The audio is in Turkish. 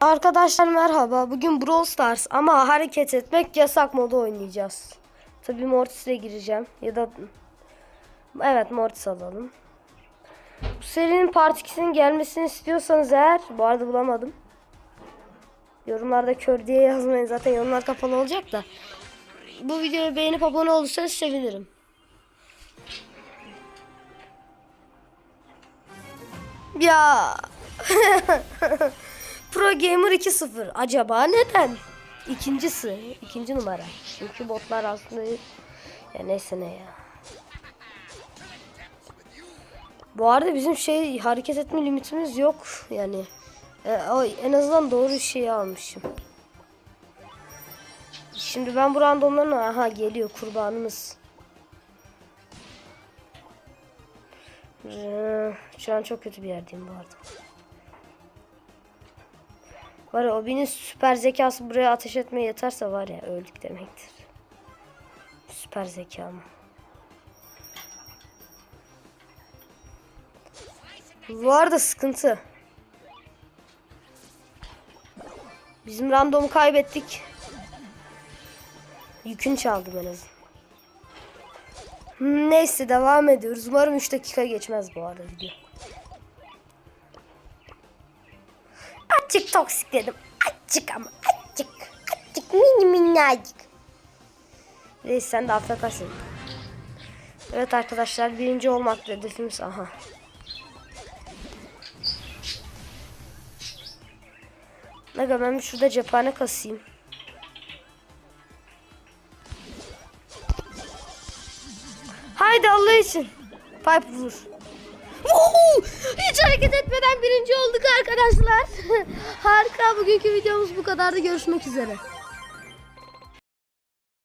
Arkadaşlar merhaba. Bugün Brawl Stars ama hareket etmek yasak modu oynayacağız. Tabii Mortis'le gireceğim. Ya da evet Mortis alalım. Bu serinin part 2'sinin gelmesini istiyorsanız eğer bu arada bulamadım. Yorumlarda kör diye yazmayın. Zaten yorumlar kapalı olacak da. Bu videoyu beğenip abone olursanız sevinirim. Ya Pro Gamer 2.0 acaba neden? İkincisi, ikinci numara. Çünkü botlar aslında ya neyse ne ya. Bu arada bizim şey hareket etme limitimiz yok yani. E, o, en azından doğru şeyi almışım. Şimdi ben bu randomların aha geliyor kurbanımız. Ee, Şu an çok kötü bir yerdeyim bu arada. Var ya Obi'nin süper zekası buraya ateş etmeye yeterse var ya öldük demektir. Süper zeka mı? Arada sıkıntı. Bizim randomu kaybettik. Yükünü çaldım en azından. Neyse devam ediyoruz. Umarım 3 dakika geçmez bu arada video. Azıcık toksik dedim. Azıcık ama azıcık. Azıcık mini minnacık. Neyse sen de affedersin. Evet arkadaşlar birinci olmak hedefimiz. Aha. Aga ben şurada cephane kasayım. Haydi Allah için. Pipe vur. Woohoo! Hiç hareket olduk arkadaşlar. Harika. Bugünkü videomuz bu kadardı. Görüşmek üzere.